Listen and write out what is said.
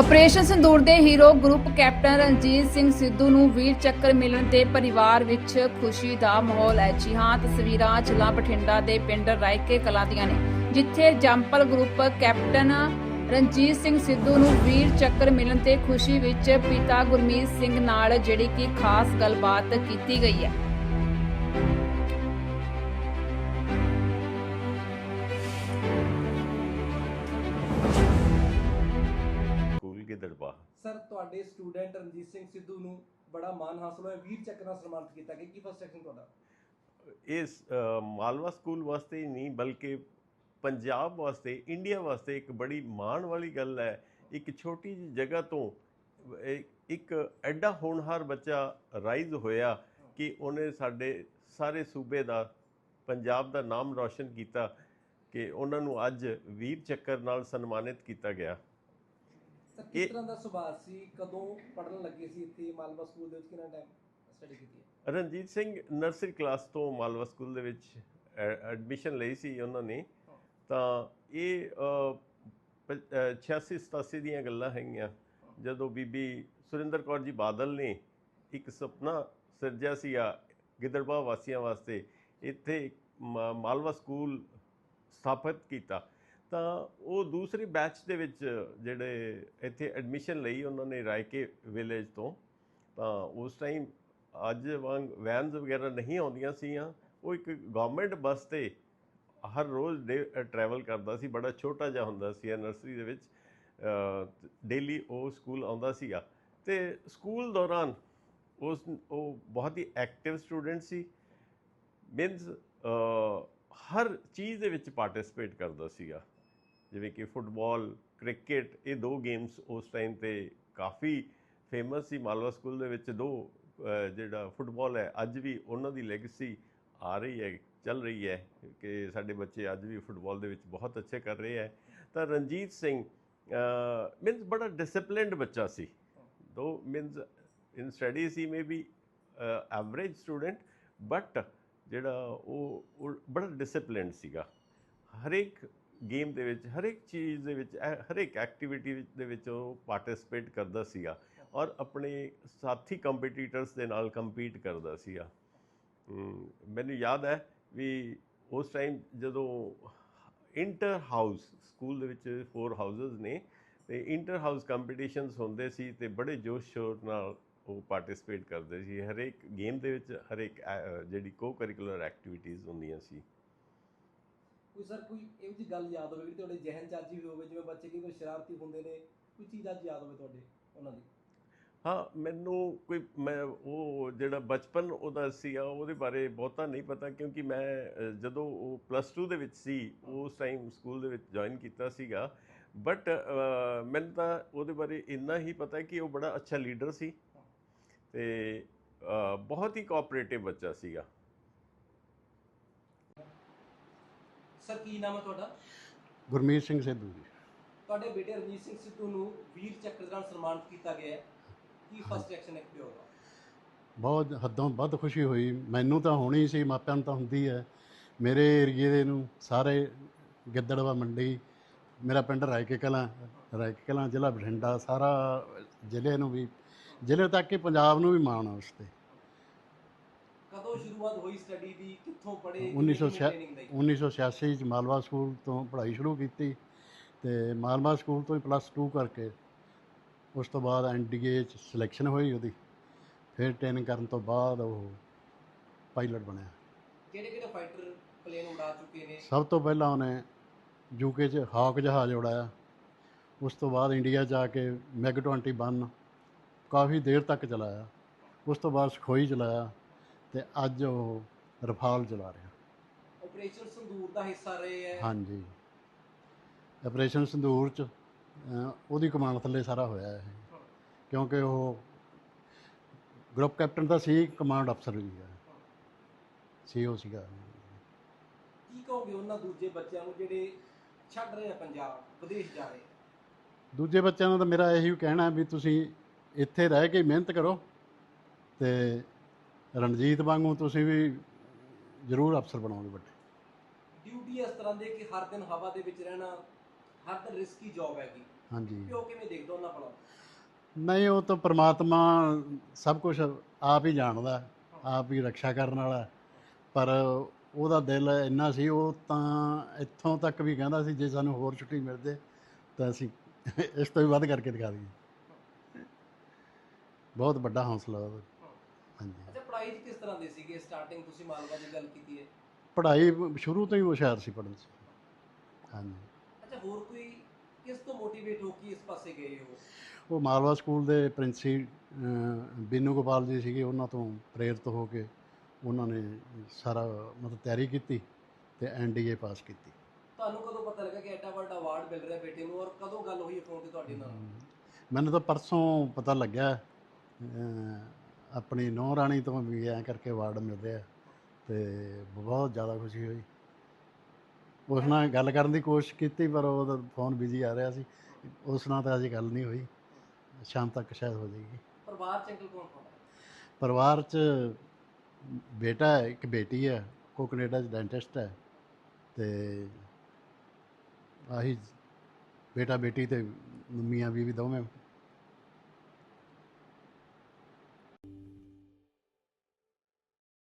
Operation Sindoor ਦੇ hero group captain Ranjit Singh Sidhu ਨੂੰ ਵੀਰ ਚੱਕਰ ਮਿਲਣ ਤੇ ਪਰਿਵਾਰ ਵਿੱਚ ਖੁਸ਼ੀ ਦਾ ਮਾਹੌਲ ਹੈ। ਜੀ ਹਾਂ, ਤਸਵੀਰਾਂ ਜ਼ਿਲ੍ਹਾ ਬਠਿੰਡਾ ਦੇ ਪਿੰਡ ਰਾਇਕੇ ਕਲਾਂ ਦੀਆਂ ਨੇ, ਜਿੱਥੇ ਜੰਪਲ ਗਰੁੱਪ ਕੈਪਟਨ ਰਣਜੀਤ ਸਿੰਘ ਸਿੱਧੂ ਨੂੰ ਵੀਰ ਚੱਕਰ ਮਿਲਣ ਤੇ ਖੁਸ਼ੀ ਵਿੱਚ ਪਿਤਾ ਗੁਰਮੀਤ ਸਿੰਘ ਨਾਲ ਜਿਹੜੀ ਕਿ ਖਾਸ ਗੱਲਬਾਤ ਕੀਤੀ ਗਈ ਹੈ। ਸਰ, ਤੁਹਾਡੇ ਸਟੂਡੈਂਟ ਰਣਜੀਤ ਸਿੰਘ ਸਿੱਧੂ ਨੂੰ ਬੜਾ ਮਾਣ ਹਾਸਲ ਹੋਇਆ। ਵੀਰ ਚੱਕਰ ਨਾਲ ਸਨਮਾਨਿਤ ਕੀਤਾ ਗਿਆ। ਕੀ ਫਸਟ ਸੈਕਸ਼ਨ ਤੁਹਾਡਾ? ਇਸ ਮਾਲਵਾ ਸਕੂਲ ਵਾਸਤੇ ਨਹੀਂ, ਬਲਕਿ ਪੰਜਾਬ ਵਾਸਤੇ ਇੰਡੀਆ ਵਾਸਤੇ ਇੱਕ ਬੜੀ ਮਾਣ ਵਾਲੀ ਗੱਲ ਹੈ। ਇੱਕ ਛੋਟੀ ਜਿਹੀ ਜਗ੍ਹਾ ਤੋਂ ਇੱਕ ਐਡਾ ਹੋਣਹਾਰ ਬੱਚਾ ਰਾਈਜ਼ ਹੋਇਆ ਕਿ ਉਹਨੇ ਸਾਡੇ ਸਾਰੇ ਸੂਬੇ ਦਾ, ਪੰਜਾਬ ਦਾ ਨਾਮ ਰੌਸ਼ਨ ਕੀਤਾ ਕਿ ਉਹਨਾਂ ਨੂੰ ਅੱਜ ਵੀਰ ਚੱਕਰ ਨਾਲ ਸਨਮਾਨਿਤ ਕੀਤਾ ਗਿਆ। ਸਰ ਕਿਸ ਇਹ- ਤਰ੍ਹਾਂ ਦਾ ਸੁਭਾਅ ਸੀ? ਕਦੋਂ ਪੜਨ ਲੱਗੇ ਸੀ ਇੱਥੇ ਮਾਲਵਾ ਸਕੂਲ ਦੇ ਵਿੱਚ? ਕਿੰਨਾ ਟਾਈਮ ਸਟੱਡੀ ਕੀਤੀ ਹੈ? ਰਣਜੀਤ ਸਿੰਘ ਨਰਸਰੀ ਕਲਾਸ ਤੋਂ ਮਾਲਵਾ ਸਕੂਲ ਦੇ ਵਿੱਚ ਐਡਮਿਸ਼ਨ ਲਈ ਸੀ ਉਹਨਾਂ ਨੇ। ਤਾਂ ਇਹ ਅ, ਪ- ਅ, 86 87 ਦੀਆਂ ਗੱਲਾਂ ਹੈਗੀਆਂ। ਜਦੋਂ ਬੀਬੀ ਸੁਰਿੰਦਰ ਕੌਰ ਜੀ ਬਾਦਲ ਨੇ ਇੱਕ ਸੁਪਨਾ ਸਿਰਜਿਆ ਸੀ ਆ ਗਿੱਦੜਬਾਹ ਵਾਸੀਆਂ ਵਾਸਤੇ ਇੱਥੇ ਮਾਲਵਾ ਸਕੂਲ ਸਥਾਪਿਤ ਕੀਤਾ। ਤਾਂ ਉਹ ਦੂਸਰੀ ਬੈਚ ਦੇ ਵਿੱਚ ਜਿਹੜੇ ਇੱਥੇ ਐਡਮਿਸ਼ਨ ਲਈ ਉਹਨਾਂ ਨੇ ਰਾਇਕੇ ਵਿਲੇਜ ਤੋਂ, ਤਾਂ ਉਸ ਟਾਈਮ ਅੱਜ ਵਾਂਗ ਵੈਨਸ ਵਗੈਰਾ ਨਹੀਂ ਆਉਂਦੀਆਂ ਸੀਆਂ। ਉਹ ਇੱਕ ਗਵਰਨਮੈਂਟ ਬੱਸ ਤੇ ਹਰ ਰੋਜ਼ ਡੇ ਟਰੈਵਲ ਕਰਦਾ ਸੀ। ਬੜਾ ਛੋਟਾ ਜਿਹਾ ਹੁੰਦਾ ਸੀ ਨਰਸਰੀ ਦੇ ਵਿੱਚ। ਡੇਲੀ ਉਹ ਸਕੂਲ ਆਉਂਦਾ ਸੀਗਾ। ਤੇ ਸਕੂਲ ਦੌਰਾਨ ਉਸ, ਉਹ ਬਹੁਤ ਹੀ ਐਕਟਿਵ ਸਟੂਡੈਂਟ ਸੀ। ਮੀਨਸ ਹਰ ਚੀਜ਼ ਦੇ ਵਿੱਚ ਪਾਰਟਿਸਿਪੇਟ ਕਰਦਾ ਸੀਗਾ। ਜਿਵੇਂ ਕਿ ਫੁੱਟਬਾਲ, ਕ੍ਰਿਕਟ, ਇਹ ਦੋ ਗੇਮਸ ਉਸ ਟਾਈਮ ਤੇ ਕਾਫੀ ਫੇਮਸ ਸੀ। ਮਾਲਵਾ ਸਕੂਲ ਦੇ ਵਿੱਚ ਦੋ ਜਿਹੜਾ ਫੁੱਟਬਾਲ ਹੈ, ਅੱਜ ਵੀ ਉਹਨਾਂ ਦੀ ਲੈਗੇਸੀ ਆ ਰਹੀ ਹੈ, ਚੱਲ ਰਹੀ ਹੈ ਕਿ ਸਾਡੇ ਬੱਚੇ ਅੱਜ ਵੀ ਫੁੱਟਬਾਲ ਦੇ ਵਿੱਚ ਬਹੁਤ ਅੱਛੇ ਕਰ ਰਹੇ ਹੈ। ਤਾਂ ਰਣਜੀਤ ਸਿੰਘ ਮੀਨਸ ਬੜਾ ਡਿਸਪਲਿਨਡ ਬੱਚਾ ਸੀ। ਦੋ means in studies he may be average student but ਜਿਹੜਾ ਉਹ ਉਹ ਬੜਾ ਡਿਸਪਲਿਨਡ ਸੀਗਾ। ਹਰੇਕ ਗੇਮ ਦੇ ਵਿੱਚ ਹਰੇਕ ਚੀਜ਼ ਦੇ ਵਿੱਚ ਐ- ਹਰੇਕ ਐਕਟੀਵਿਟੀ ਦੇ ਵਿੱਚ ਉਹ ਪਾਰਟਿਸਿਪੇਟ ਕਰਦਾ ਸੀਗਾ ਔਰ ਆਪਣੇ ਸਾਥੀ ਕੰਪੀਟੀਟਰਸ ਦੇ ਨਾਲ ਕੰਪੀਟ ਕਰਦਾ ਸੀਗਾ। ਮੈਨੂੰ ਯਾਦ ਹੈ ਵੀ ਉਸ ਟਾਈਮ ਜਦੋਂ ਇੰਟਰ ਹਾਊਸ ਸਕੂਲ ਦੇ ਵਿੱਚ ਫੋਰ ਹਾਊਸਸ ਨੇ ਤੇ ਇੰਟਰ ਹਾਊਸ ਕੰਪੀਟੀਸ਼ਨਸ ਹੁੰਦੇ ਸੀ ਤੇ ਬੜੇ ਜੋਸ਼ ਸ਼ੋਰ ਨਾਲ ਉਹ ਪਾਰਟਿਸਿਪੇਟ ਕਰਦੇ ਸੀ। ਹਰੇਕ ਗੇਮ ਦੇ ਵਿੱਚ ਹਰੇਕ ਅ, ਜਿਹੜੀ ਕੋ ਕਰਿਕੂਲਰ ਐਕਟੀਵਿਟੀਜ਼ ਹੁੰਦੀਆਂ ਸੀ। ਕੋਈ ਸਰ ਕੋਈ ਇਹੋ ਜਿਹੀ ਗੱਲ ਯਾਦ ਹੋਵੇ ਜਿਹੜੀ ਤੁਹਾਡੇ ਜ਼ਿਹਨ ਚ ਅੱਜ ਵੀ ਹੋਵੇ ਜਿਵੇਂ ਬੱਚੇ ਕਈ ਵਾਰ ਸ਼ਰਾਰਤੀ ਹੁੰਦੇ ਨੇ ਕੋਈ ਚੀਜ਼ ਅੱਜ ਯਾਦ ਹੋਵੇ ਤੁਹਾਡੇ ਉਹਨਾਂ ਦੀ? ਹਾਂ ਮੈਨੂੰ ਕੋਈ ਮੈਂ ਉਹ ਜਿਹੜਾ ਬਚਪਨ ਉਹਦਾ ਸੀਗਾ ਉਹਦੇ ਬਾਰੇ ਬਹੁਤਾ ਨਹੀਂ ਪਤਾ ਕਿਉਂਕਿ ਮੈਂ ਜਦੋਂ ਉਹ ਪਲੱਸ 2 ਦੇ ਵਿੱਚ ਸੀ ਉਸ ਟਾਈਮ ਸਕੂਲ ਦੇ ਵਿੱਚ ਜੁਆਇਨ ਕੀਤਾ ਸੀਗਾ। ਬਟ ਮੈਨੂੰ ਤਾਂ ਉਹਦੇ ਬਾਰੇ ਇੰਨਾ ਹੀ ਪਤਾ ਕਿ ਉਹ ਬੜਾ ਅੱਛਾ ਲੀਡਰ ਸੀ। ਤੇ ਬਹੁਤ ਹੀ ਕੋਆਪਰੇਟਿਵ ਬੱਚਾ ਸੀਗਾ। ਸਰ ਕੀ ਨਾਮ ਹੈ ਤੁਹਾਡਾ? ਗੁਰਮੀਤ ਸਿੰਘ ਸਿੱਧੂ ਜੀ। ਤੁਹਾਡੇ ਬੇਟੇ ਰਣਜੀਤ ਸਿੰਘ ਸਿੱਧੂ ਨੂੰ ਵੀਰ ਚੱਕਰ ਨਾਲ ਸਨਮਾਨਿਤ ਕੀਤਾ ਗਿਆ ਹੈ। ਕੀ ਫਸਟ ਐਕਸ਼ਨ ਹੈ ਪਿਓ ਦਾ ਬਹੁਤ ਹੱਦੋਂ ਵੱਧ ਖੁਸ਼ੀ ਹੋਈ। ਮੈਨੂੰ ਤਾਂ ਹੋਣੀ ਸੀ ਮਾਪਿਆਂ ਨੂੰ ਤਾਂ ਹੁੰਦੀ ਹੈ। ਮੇਰੇ ਏਰੀਏ ਦੇ ਨੂੰ ਸਾਰੇ ਗਿੱਦੜਵਾ ਮੰਡੀ ਮੇਰਾ ਪਿੰਡ ਰਾਇਕੇ ਕਲਾਂ ਰਾਇਕੇ ਕਲਾਂ ਜ਼ਿਲ੍ਹਾ ਬਠਿੰਡਾ ਸਾਰਾ ਜ਼ਿਲ੍ਹੇ ਨੂੰ ਵੀ ਜ਼ਿਲ੍ਹੇ ਤੱਕ ਕਿ ਪੰਜਾਬ ਨੂੰ ਵੀ ਮਾਣ ਆ ਉਸ ਤੇ। ਕਦੋਂ ਸ਼ੁਰੂਆਤ ਹੋਈ ਸਟੱਡੀ ਦੀ? ਕਿੱਥੋਂ ਪੜ੍ਹੇ? 1906 ਟ੍ਰੇਨਿੰਗ ਲਈ? 1986 ਚ ਮਾਲਵਾ ਸਕੂਲ ਤੋਂ ਪੜ੍ਹਾਈ ਸ਼ੁਰੂ ਕੀਤੀ ਤੇ ਮਾਲਵਾ ਸਕੂਲ ਤੋਂ ਹੀ ਪਲੱਸ 2 ਕਰਕੇ ਉਸ ਤੋਂ ਬਾਅਦ ਐਨਡੀਏ ਚ ਸਿਲੈਕਸ਼ਨ ਹੋਈ ਉਹਦੀ। ਫਿਰ ਟ੍ਰੇਨਿੰਗ ਕਰਨ ਤੋਂ ਬਾਅਦ ਉਹ ਪਾਇਲਟ ਬਣਿਆ। ਕਿਹੜੇ ਕਿਹੜੇ ਫਾਈਟਰ ਪਲੇਨ ਉਡਾ ਚੁੱਕੇ ਨੇ? ਸਭ ਤੋਂ ਪਹਿਲਾਂ ਉਹਨੇ ਯੂਕੇ 'ਚ ਹਾਕ ਜਹਾਜ਼ ਉਡਾਇਆ। ਉਸ ਤੋਂ ਬਾਅਦ ਇੰਡੀਆ ਆ ਕੇ ਮੈਗ 21 ਕਾਫੀ ਦੇਰ ਤੱਕ ਚਲਾਇਆ। ਉਸ ਤੋਂ ਬਾਅਦ ਸਖੋਈ ਚਲਾਇਆ। ਤੇ ਅੱਜ ਉਹ ਰਫਾਲ ਚਲਾ ਰਿਹਾ। ਆਪਰੇਸ਼ਨ ਸੰਦੂਰ ਦਾ ਹਿੱਸਾ ਰਹੇ ਹੈ। ਹਾਂਜੀ। ਆਪਰੇਸ਼ਨ ਸੰਦੂਰ 'ਚ ਅਹ, ਉਹਦੀ ਕਮਾਂਡ ਥੱਲੇ ਸਾਰਾ ਹੋਇਆ ਇਹ। ਕਿਉਂਕਿ ਉਹ ਗਰੁੱਪ ਕੈਪਟਨ ਤਾਂ ਸੀ ਕਮਾਂਡ ਅਫਸਰ ਵੀ ਹੈ। ਸੀਓ ਸੀਗਾ। ਕੀ ਕਹੋਗੇ ਉਹਨਾਂ ਦੂਜੇ ਬੱਚਿਆਂ ਨੂੰ ਜਿਹੜੇ ਛੱਡ ਰਹੇ ਆ ਪੰਜਾਬ ਵਿਦੇਸ਼ ਜਾ ਰਹੇ? ਆ? ਦੂਜੇ ਬੱਚਿਆਂ ਨੂੰ ਤਾਂ ਮੇਰਾ ਇਹੀ ਕਹਿਣਾ ਵੀ ਤੁਸੀਂ ਇੱਥੇ ਰਹਿ ਕੇ ਮਿਹਨਤ ਕਰੋ ਤੇ ਰਣਜੀਤ ਵਾਂਗੂ ਤੁਸੀਂ ਵੀ ਜ਼ਰੂਰ ਅਫਸਰ ਬਣੋਗੇ ਵੱਡੇ। ਡਿਊਟੀ ਇਸ ਤਰ੍ਹਾਂ ਦੇ ਕਿ ਹਰ ਦਿਨ ਹਵਾ ਦੇ ਵਿੱਚ ਰਹਿਣਾ ਹਰ ਤਾਂ ਰਿਸਕੀ ਜੌਬ ਹੈਗੀ। ਹਾਂਜੀ। ਪਿਓ ਕਿਵੇਂ ਦੇਖਦਾ ਉਹਨਾਂ ਭਲਾ ਨਹੀਂ ਉਹ ਤਾਂ ਪ੍ਰਮਾਤਮਾ ਸਭ ਕੁਝ ਆਪ ਹੀ ਜਾਣਦਾ ਆਪ ਹੀ ਰੱਖਿਆ ਕਰਨ ਵਾਲਾ। ਪਰ ਉਹਦਾ ਦਿਲ ਇੰਨਾ ਸੀ ਉਹ ਤਾਂ ਇੱਥੋਂ ਤੱਕ ਵੀ ਕਹਿੰਦਾ ਸੀ ਜੇ ਸਾਨੂੰ ਹੋਰ ਛੁੱਟੀ ਮਿਲ ਜੇ ਤਾਂ ਅਸੀਂ ਇਸ ਤੋਂ ਵੀ ਵੱਧ ਕਰਕੇ ਦਿਖਾ ਦਈਏ। ਬਹੁਤ ਵੱਡਾ ਹੌਸਲਾ ਉਹਦਾ। ਪੜ੍ਹਾਈ ਕਿਸ ਤਰ੍ਹਾਂ ਦੇ ਸੀਗੇ? ਸਟਾਰਟਿੰਗ ਤੁਸੀਂ ਮਾਲਵਾ ਦੀ ਗੱਲ ਕੀਤੀ ਹੈ। ਪੜ੍ਹਾਈ ਸ਼ੁਰੂ ਤੋਂ ਹੀ ਹੁਸ਼ਿਆਰ ਸੀ ਪੜ੍ਹਨ 'ਚ। ਹਾਂਜੀ। ਅੱਛਾ ਹੋਰ ਕੋਈ ਕਿਸ ਤੋਂ ਮੋਟੀਵੇਟ ਹੋ ਕੇ ਇਸ ਪਾਸੇ ਗਏ ਹੋ? ਉਹ ਮਾਲਵਾ ਸਕੂਲ ਦੇ ਪ੍ਰਿੰਸੀ ਬੀਨੂ ਗੋਪਾਲ ਜੀ ਸੀਗੇ ਉਹਨਾਂ ਤੋਂ ਪ੍ਰੇਰਿਤ ਹੋ ਕੇ ਉਹਨਾਂ ਨੇ ਸਾਰਾ ਮਤਲਬ ਤਿਆਰੀ ਕੀਤੀ ਤੇ ਐਨਡੀਏ ਪਾਸ ਕੀਤੀ। ਤੁਹਾਨੂੰ ਕਦੋਂ ਪਤਾ ਲੱਗਾ ਕਿ ਐਡਾ ਵੱਡਾ ਅਵਾਰਡ ਮਿਲ ਰਿਹਾ ਬੇਟੇ ਨੂੰ ਔਰ ਕਦੋਂ ਗੱਲ ਹੋਈ ਫੋਨ ਤੇ ਤੁਹਾਡੇ ਨਾਲ? ਮੈਨੂੰ ਤਾਂ ਪਰਸੋਂ ਪਤਾ ਲੱਗਿਆ ਆਪਣੀ ਨੌ ਰਾਣੀ ਤੋਂ ਵੀ ਐਂ ਕਰਕੇ ਅਵਾਰਡ ਮਿਲ ਰਿਹਾ ਤੇ ਬਹੁਤ ਜ਼ਿਆਦਾ ਖੁਸ਼ੀ ਹੋਈ। ਉਸ ਨਾਲ ਗੱਲ ਕਰਨ ਦੀ ਕੋਸ਼ਿਸ਼ ਕੀਤੀ ਪਰ ਉਹਦਾ ਫੋਨ ਬਿਜ਼ੀ ਆ ਰਿਹਾ ਸੀ। ਉਸ ਨਾਲ ਤਾਂ ਅਜੇ ਗੱਲ ਨਹੀਂ ਹੋਈ। ਸ਼ਾਮ ਤੱਕ ਸ਼ਾਇਦ ਹੋ ਜਾਏਗੀ। ਪਰਿਵਾਰ ਚ ਅੰਕਲ ਕੌਣ ਕੌਣ ਹੈ? ਪਰਿਵਾਰ 'ਚ ਬੇਟਾ ਹੈ ਇੱਕ ਬੇਟੀ ਹੈ ਉਹ ਕੈਨੇਡਾ 'ਚ ਡੈਂਟਿਸਟ ਹੈ ਤੇ ਆਹੀ ਬੇਟਾ ਬੇਟੀ ਤੇ ਮੀਆਂ ਬੀਵੀ ਦੋਵੇਂ